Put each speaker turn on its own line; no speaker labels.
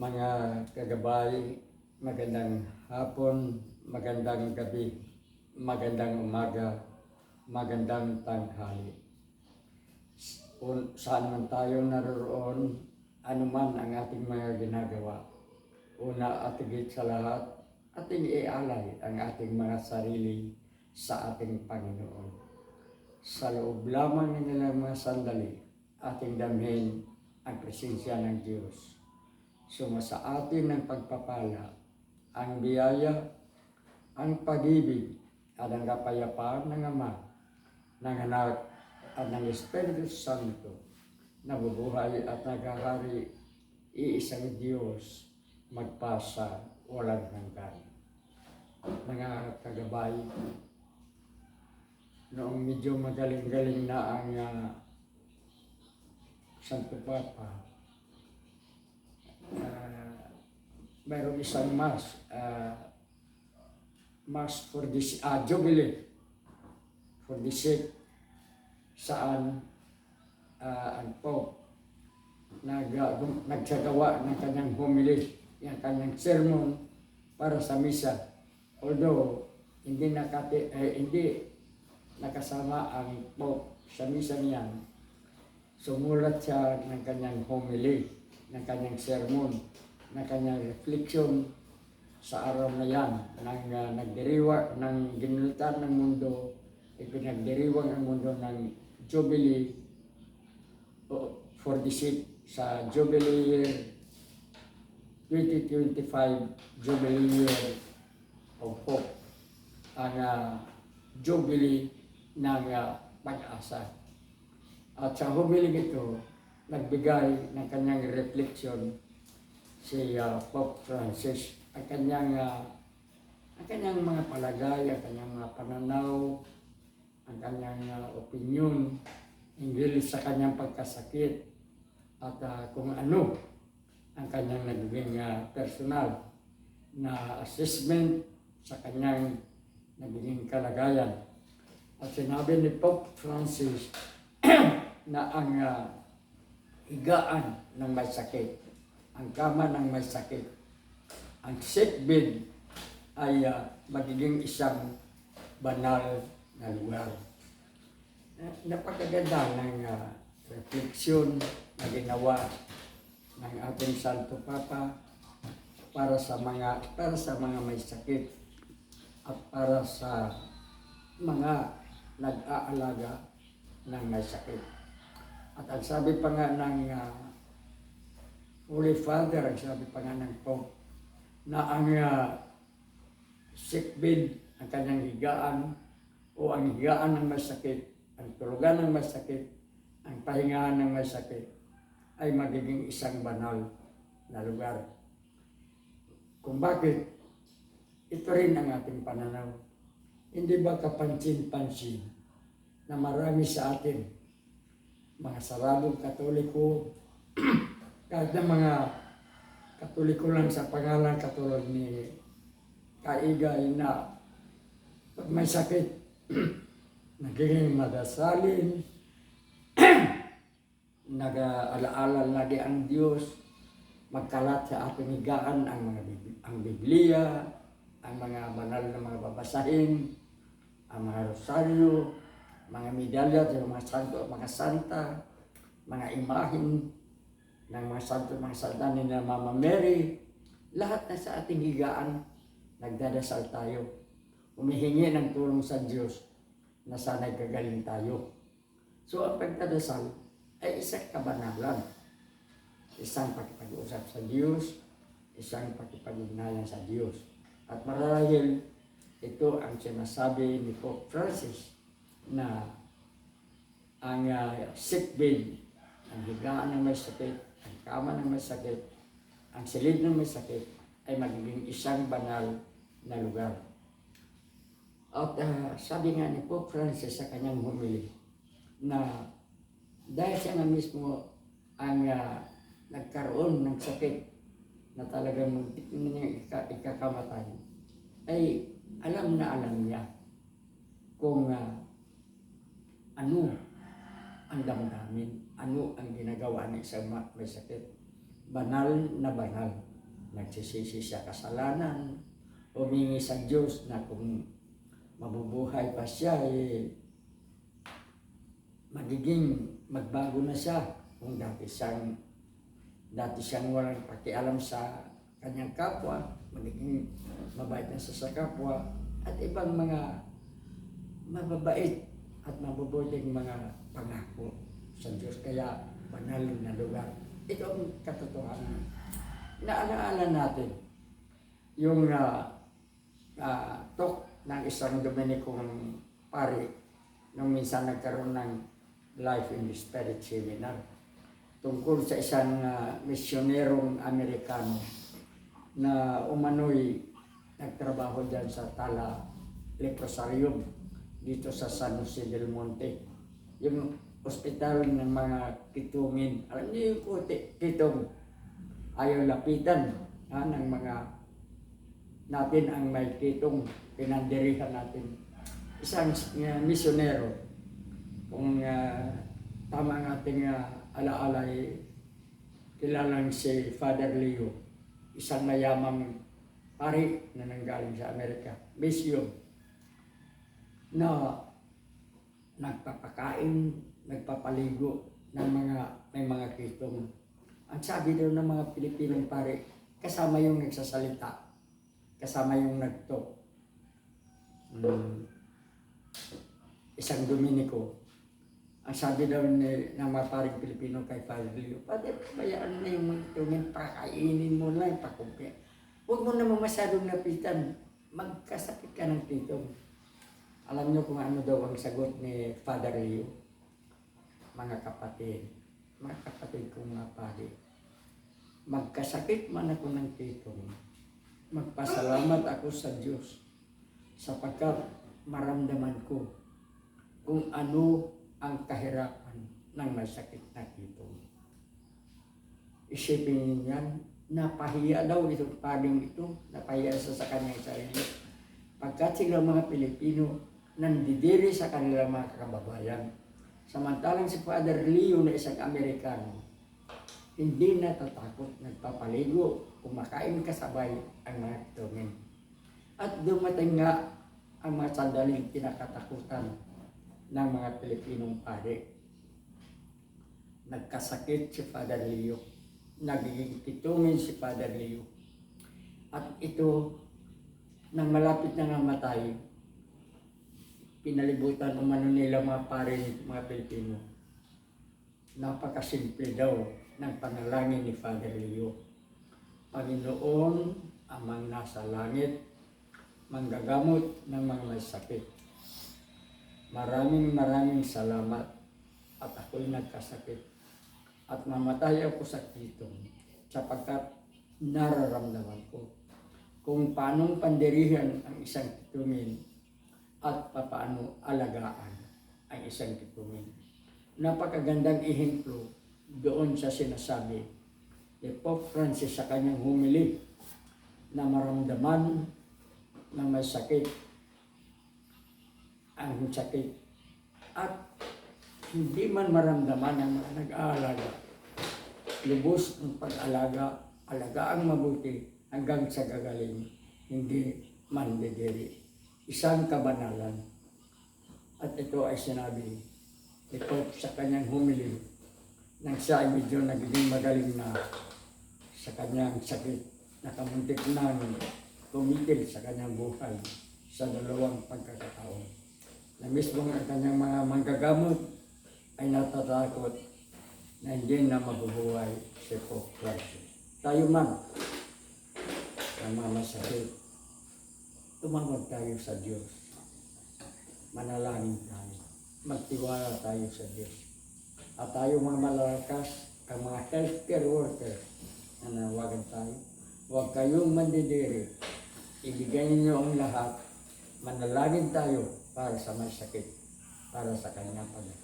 mga kagabay, magandang hapon, magandang gabi, magandang umaga, magandang tanghali. Saan man tayo naroon, anuman ang ating mga ginagawa. Una at higit sa lahat, ating ialay ang ating mga sarili sa ating Panginoon. Sa loob lamang ng mga sandali, ating damhin ang presensya ng Diyos. Suma sa atin ng pagpapala, ang biyaya, ang pag-ibig, at ang kapayapaan ng Ama, ng Anak, at ng Espiritu Santo, nabubuhay at naghahari, iisang Diyos, magpasa, walang hanggan. Mga kagabay, noong medyo magaling-galing na ang ah, Santo Papa, ah, mayroong isang mass, ah, mass for this, ah, jubilee, for the sick, saan ah, ang Pope nag, gum- nagsagawa ng kanyang homily, yung kanyang sermon para sa misa. Although, hindi nakati, eh, hindi nakasama ang Pope sa misa niyan, sumulat siya ng kanyang homily, ng kanyang sermon, ng kanyang reflection sa araw na yan, nang uh, nagdiriwa, ng ginilitan ng mundo, ipinagdiriwang ang mundo ng Jubilee o, for the seat sa Jubilee year 2025 Jubilee year of Hope ang uh, Jubilee ng uh, pag-asa. At sa humiling ito, nagbigay ng kanyang reflection si uh, Pope Francis ang kanyang uh, ang kanyang mga palagay, ang kanyang mga pananaw, ang kanyang uh, opinion hinggil sa kanyang pagkasakit at uh, kung ano ang kanyang nagiging uh, personal na assessment sa kanyang nagiging kalagayan. At sinabi ni Pope Francis na ang uh, higaan ng may sakit, ang kama ng may sakit, ang sick bed ay uh, magiging isang banal na lugar. Eh, Napakaganda ng uh, refleksyon na ginawa ng ating Santo Papa para sa mga para sa mga may sakit at para sa mga nag-aalaga ng may sakit. At ang sabi pa nga ng uh, Holy Father, ang sabi pa nga ng Pope, na ang uh, sick bed, ang kanyang higaan, o ang higaan ng may sakit, ang tulugan ng may sakit, ang pahingahan ng may sakit, ay magiging isang banal na lugar. Kung bakit, ito rin ang ating pananaw. Hindi ba kapansin-pansin na marami sa atin, mga saradong katoliko, kahit na mga katoliko lang sa pangalan katulad ni Kaigay na pag may sakit, nagiging madasalin, nag-alaala lagi ang Diyos, magkalat sa ating higaan ang mga ang Biblia, ang mga banal na mga babasahin, ang mga rosaryo, mga medalya sa mga santo, mga santa, mga imahin ng mga santo, mga santa ni Mama Mary, lahat na sa ating higaan, nagdadasal tayo. Humihingi ng tulong sa Diyos na sana'y gagaling tayo. So ang pagdadasal ay isang kabanalan. Isang pakipag-usap sa Diyos, isang pakipag-ugnayan sa Diyos. At marahil ito ang sinasabi ni Pope Francis na ang uh, sick bed, ang higaan ng may sakit, ang kama ng may sakit, ang silid ng may sakit ay magiging isang banal na lugar. At ah, sabi nga ni Pope Francis sa kanyang humili na dahil siya na mismo ang ah, nagkaroon ng sakit na talagang muntik niya ika- ikakamatay, ay alam na alam niya kung ah, ano ang damdamin, ano ang ginagawa ng isang ma- may sakit. Banal na banal. nagsisisi sa kasalanan, humingi sa Diyos na kung mabubuhay pa siya, eh, magiging magbago na siya kung dati siyang dati siyang walang pakialam sa kanyang kapwa, magiging mabait na siya sa kapwa, at ibang mga mababait at mabubuting mga pangako sa Diyos. Kaya banal na lugar. Ito ang katotohanan. Naalaala natin yung uh, uh, talk ng isang Dominicong pari nung minsan nagkaroon ng Life in the Spirit seminar tungkol sa isang uh, misyonerong Amerikano na umano'y nagtrabaho dyan sa Tala Leprosarium dito sa San Jose del Monte. Yung ospital ng mga kitungin. Alam niyo yung puti, kitong ayaw lapitan ha, ng mga natin ang may kitong pinandirihan natin. Isang uh, misyonero, kung uh, tama ang ating uh, alaala, eh, kilalang si Father Leo, isang mayamang pari na nanggaling sa Amerika, misyon, na nagpapakain, nagpapaligo ng mga may mga kitong. Ang sabi daw ng mga Pilipinong pare, kasama yung nagsasalita, kasama yung nagto. Mm. Isang Dominiko, ang sabi daw ni, ng mga paring Pilipino kay Father Leo, Father, bayaan na yung mga kitongin, pakainin mo lang, pakumpi. Huwag mo naman masyadong napitan, magkasakit ka ng kitong. Alam niyo kung ano daw ang sagot ni Father Leo? Mga kapatid, mga kapatid kong mga pari, magkasakit man ako ng titong, magpasalamat ako sa Diyos sapagkat maramdaman ko kung ano ang kahirapan ng may sakit na titong. Isipin niyo napahiya daw itong paring ito, napahiya sa sa kanyang sarili. Pagkat sila mga Pilipino, nandidiri sa kanilang mga kababayan. Samantalang si Father Leo na isang Amerikano, hindi natatakot, nagpapaligo, kumakain kasabay ang mga kitungin. At dumating nga ang mga sandaling kinakatakutan ng mga Pilipinong pare. Nagkasakit si Father Leo, nagiging kitungin si Father Leo. At ito, nang malapit na namatay, pinalibutan umano nila mga pare nito mga Pilipino. Napakasimple daw ng panalangin ni Father Leo. Panginoon, amang nasa langit, manggagamot ng mga may sakit. Maraming maraming salamat at ako'y nagkasakit at mamatay ako sa kitong sapagkat nararamdaman ko kung paanong pandirihan ang isang kitungin at papaano alagaan ang isang kitungin. Napakagandang ehemplo doon sa sinasabi ni Pope Francis sa kanyang humili na maramdaman na may sakit ang sakit at hindi man maramdaman ng mga nag-aalaga. Lubos ang pag-alaga, alagaang mabuti hanggang sa gagaling, hindi mandidiri isang kabanalan. At ito ay sinabi ni Pope sa kanyang humili nang siya ay medyo nagiging magaling na sa kanyang sakit na kamuntik nang tumitil sa kanyang buhay sa dalawang pagkakataon. Na mismo ang kanyang mga manggagamot ay natatakot na hindi na mabubuhay si Pope Francis. Tayo man na mga masakit tumawag tayo sa Diyos. Manalangin tayo. Magtiwala tayo sa Diyos. At tayo mga malalakas, ang mga healthcare workers na nawagan tayo, huwag kayong mandidiri. Ibigay ninyo ang lahat. Manalangin tayo para sa may sakit, para sa kanyang pagdating.